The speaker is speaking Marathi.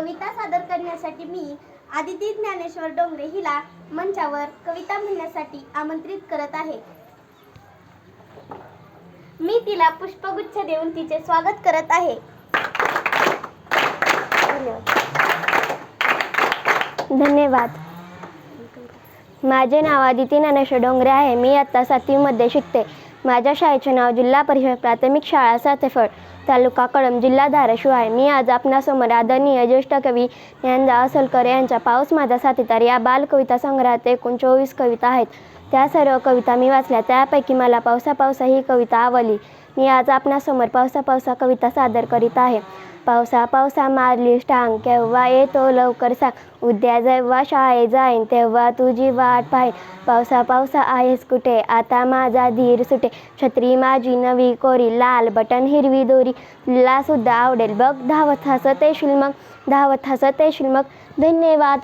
कविता सादर करण्यासाठी मी आदिती ज्ञानेश्वर डोंगरे हिला मंचावर कविता म्हणण्यासाठी आमंत्रित करत आहे. मी तिला पुष्पगुच्छ देऊन तिचे स्वागत करत आहे. धन्यवाद. माझे नाव आदिती ज्ञानेश्वर डोंगरे आहे. मी आत्ता सातवीमध्ये शिकते. माझ्या शाळेचे नाव जिल्हा परिषद प्राथमिक शाळा सातेफळ तालुका कळम जिल्हा धाराशिव आहे. मी आज आपणासमोर आदरणीय ज्येष्ठ कवी ज्ञानदा असलकर यांच्या पाऊस माझा साथीदार या बालकविता संग्रहात एकूण चोवीस कविता आहेत. त्या सर्व कविता मी वाचल्या त्यापैकी मला पावसा पावसा ही कविता आवडली. मी आज आपणासमोर पावसा पावसा कविता सादर करीत आहे. पावसा पावसा मारली टांग केव्हा येतो लवकर सांग. उद्या जेव्हा शाळेत जाईन तेव्हा तुझी वाट पाहीन. पावसा पावसा आहेस कुठे? आता माझा धीर सुटे. छत्री माझी नवी कोरी लाल बटन हिरवी दोरी. तुला सुद्धा आवडेल. बघ धावत हसत येशील मग. धावत हसत येशील मग. धन्यवाद.